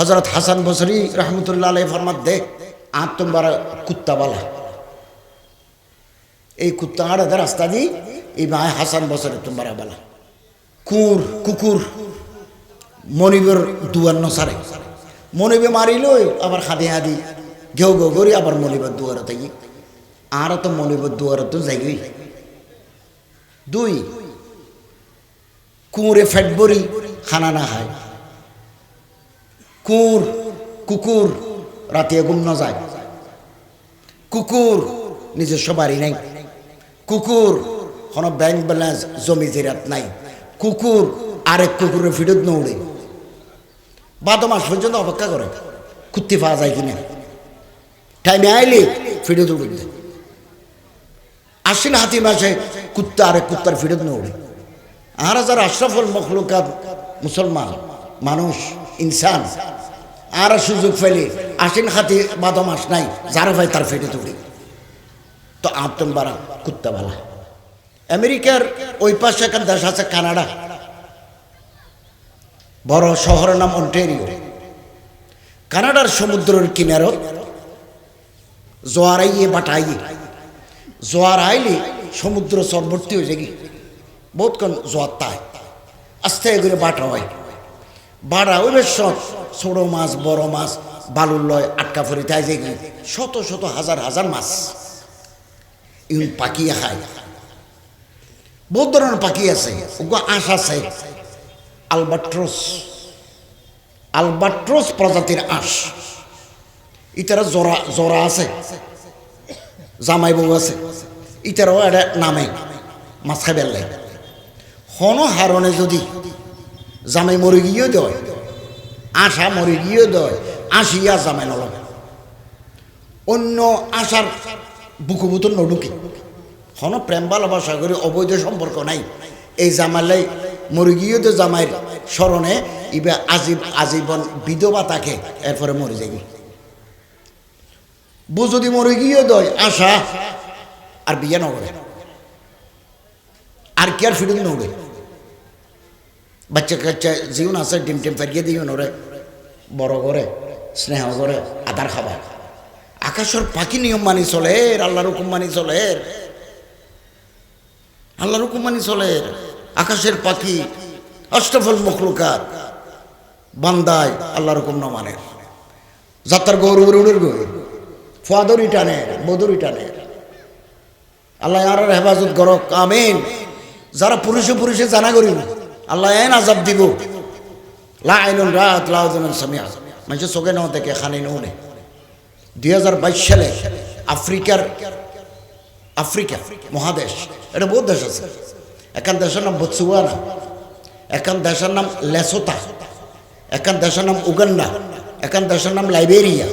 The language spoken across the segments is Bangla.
হজরত হাসান বসরি রহমতুল্লাহ আলাই ফরমাত দে আর তোমার কুত্তা বালা। এই কুত্তা আড়াতে রাস্তা দি এই ভাই হাসান বসরে তোমার বালা। কুর কুকুর, মনিবের দুয়ার নসারে। মনিবে মারিলই, আবার খাদি হাদি, ঘেউ ঘেউ করি আবার মনিবের দুয়ারে তাই আর তো মনিবের দুয়ারে তো যাইগই। দুই কুঁড়ে বড়ি খানা না খায়। কুকুর কুকুর, রাতে ঘুম না যায়। কুকুর নিজস্ব বাড়ি নাই। কুকুর কোনো ব্যাংক ব্যালেন্স জমি জিরাত নাই। কুকুর আরেক কুকুরের ফিরত নৌড়ে বাদ মাস পর্যন্ত অপেক্ষা করে, কুত্তি পাওয়া যায় কিনা। টাইমে আইলে ফিরত উড়ে। দেয় আশ্বিন হাতি মাসে কুত্তা আরেক কুত্তার ফিরত নৌড়ে আর যারা আশরাফুল মখলুকাত মুসলমান, মানুষ। ইনসান। আর সুযোগ ফেলে আশ্বিন হাতি বাদ মাস নাই, যারা ভাই তার ফেটে উড়ে তো আতম বাড়া কুত্তা বালা। আমেরিকার ওই পাশে একটা দেশ আছে কানাডা। বড় শহরের নাম অন্টেরিও। কানাডার সমুদ্রের কিনারত জোয়ার আইয়ে বাটাইয়ে জোয়ার আইলে সমুদ্র সর্বর্তী হয়ে যায় বহুত কন জোয়ার তাই আস্তে করে বাটা হয়। বাড়া, ওই সব ছোট মাছ, বড় মাছ, বালুর লয় আটকা ফরি তাই যে শত শত, হাজার হাজার মাছ। ইউন পাকিয়ে খায় বহুত ধরনের পাখি আছে। আঁশ আছে। আলবাট্রোস। আলবাট্রোস প্রজাতির আঁশ। ইতারা জোড়া জোড়া আছে। জামাই বউ আছে। ইতারাও এটা নামে। মাছ খাই বেললে হন হারণে যদি জামাই মরে গিয়েও দেয়। আশা মরে গিয়েও দেয়। আসিয়া জামাই নল অন্য আশার বুকু বুতুর নডুকে হন প্রেম ভালোবাসা করে অবৈধ সম্পর্ক নাই। এই জামালাই মরে গিয়েও তো জামাইয়ের স্মরণে ইবে আজীব আজীবন বিধবা তাকে, এরপরে মরে যাবি বউ যদি মরে গিয়েও দয়, আশা, আর বিয়ে নগরে আর কি আর ফিরে নড়ে বাচ্চা কাচ্চা জীবন আছে ডিম টিম ফেরিয়ে দিও নরে বড় করে স্নেহ করে আদার খাবার আকাশের পাখি নিয়ম মানি চলে আল্লাহর হুকুম মানি চলে আল্লাহর হুকুম মানি চলে আকাশের পাখি অষ্টফল মখলুকাত বান্দায় আল্লাহর হুকুম না মানে যাত্রার গৌর উড়ুর গৌর ফাদরি টানে বদরি টানে আল্লাহ আর হেফাজত করক আমিন যারা পুরুষে পুরুষে জানা করি আল্লাহ এন আজাব দিব। লা আইনুন রাত লাউজন সামিয়া মানুষের চোখে নাও দেখে, খানি নে। দুই হাজার বাইশ সালে আফ্রিকার আফ্রিকা মহাদেশ, এটা বহুত দেশ আছে। এখান দেশের নাম বৎসুয়ানা এখান দেশের নাম লেসোতা এখান দেশের নাম উগান্ডা এখান দেশের নাম লাইবেরিয়া।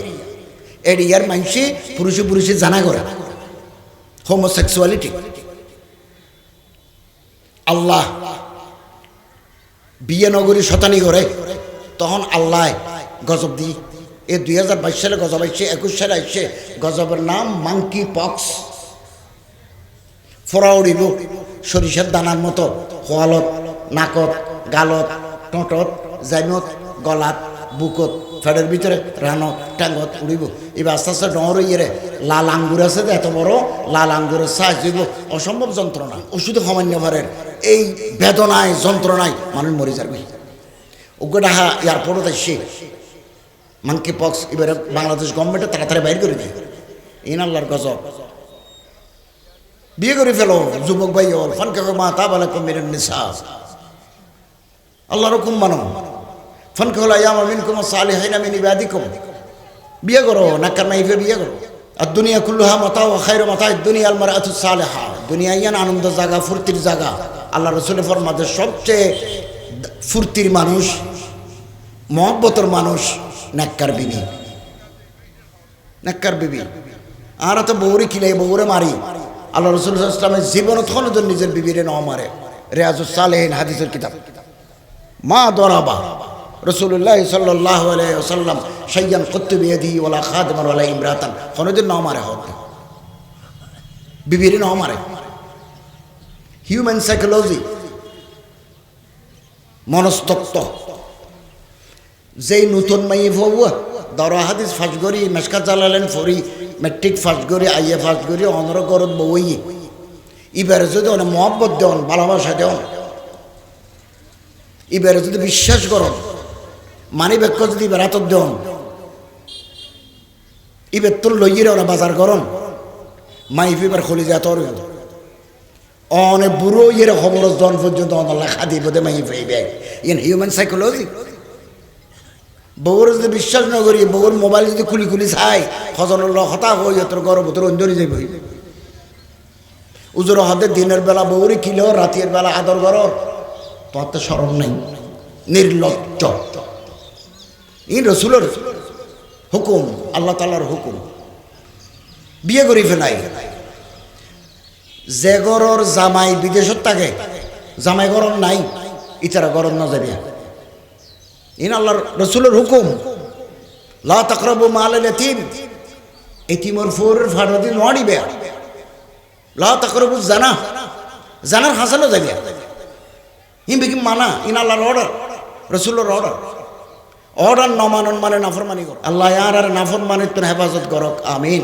এর ইয়ার মানুষে পুরুষে পুরুষে জানা করে। হোমোসেক্সুয়ালিটি। আল্লাহ বিয়ে নগরী শতানি করে, তখন আল্লাহ গজব দি। এ দুই হাজার বাইশ সালে গজব আসছে একুশ সালে আসছে গজবের নাম মাংকি পক্স। ফোড়া উড়িব সরিষার দানার মতো, হোয়ালত, নাকত, গালত, টোঁটত, জাইমত, গলাত। বুকত, ফেডের ভিতরে রানত ট্যাঙ্গত উড়িব। এবার আস্তে আস্তে ডর ইয়ে লাল আঙ্গুর আছে যে, এত বড়, লাল আঙ্গুরের সাজ দিব। অসম্ভব যন্ত্রণা ওষুধে সামান্য ভারের এই বেদনায় যন্ত্রণায় মানুষ মরে যাবে উগ্রডাহা এয়ারপোর্টত আসছে মাংকি পক্স এবারে বাংলাদেশ গভর্নমেন্টে তাড়াতাড়ি বাইর করে দেয়। ইন আল্লাহর গজব। বিয়ে করে ফেলো যুবক ভাই ওর ফানকে মা তা বলে কমির নিসা আল্লাহর হুকুম মানো। ফানকে হলো ইয়াম আমিন কুম সালে হাই না মিনি ব্যাধি কম বিয়ে করো নাকার মাইফে বিয়ে করো। আর দুনিয়া কুল্লুহা মাতাও খাইর মাথায় দুনিয়া আলমার আতু সালে হা দুনিয়া ইয়ান আনন্দ জায়গা ফুর্তির জায়গা আল্লাহ রসুলের ফরমাতে সবচেয়ে ফুর্তির মানুষ, মহব্বতর মানুষ নাক্কার বিবি। নাক্কার বিবি। আর তো বৌরে কিলাই বৌরে মারি। আল্লাহ রসুল ইসলামের জীবন তখন নিজের বিবিরে ন মারে। রেয়াজুস সালেহিন, হাদিসের কিতাব। মা দরাবা। রসুল্লাহ সাল্লাহ সাল্লাম সাইয়ান কত্তুবিয়াদি ওলা খাদমান ওলা ইমরাতান। কোনোদিন ন মারে হতে বিবিরে ন মারে। হিউম্যান সাইকোলজি মনস্তত্ত্ব যেই নতুন মাইয়ে ফবুয়া দরা হাদিস ফাঁস করি মেসকা চালালেন ফরি, মেট্রিক ফাঁস করি আইয়ে ফাঁস করি, অনর করত বই ইবারে যদি অনেক মহব্বত দেন ভালোবাসা দেন ইবারে যদি বিশ্বাস করন মানি বাক্য যদি বেড়াতর দেন ই তোর লইয়ে ওরা বাজার করন মাই ফিবার খুলি যা তোর অনেক বুড়ো ইয়ের খবর জন পর্যন্ত লেখা দিব they may fail in human psychology বউর যদি বিশ্বাস না করি, বউর মোবাইল যদি খুলি খুলি চাই সজনের লগ হতা হই তোর ঘর ভিতর অঞ্জলি যাইব উজুর হাতে দিনের বেলা বউরি কিলো, রাতের বেলা আদর ঘর তোমার তো স্মরণ নেই। নির্লজ্জ। ই রসুলের হুকুম, আল্লাহ তালার হুকুম। বিয়ে করি ফেলাই। যে গরর জামাই বিদেশত থাকে, জামাই গরম নাই, ইতারা গরম না যাবে ইন আল্লাহর রসুলের হুকুম, লা তাকরাবু মাল এতিম এতিমর ফোর ফাড়দি নড়িবে। লা তাকরাবু জানা, জানার হাসানো যাবে হিম বিকিম মানা, ইন আল্লাহর অর্ডার রসুলের অর্ডার অর্ডার নমানন মানন মানে নাফরমানি কর। আল্লাহ আর আর নাফরমানি তোর হেফাজত করক আমিন।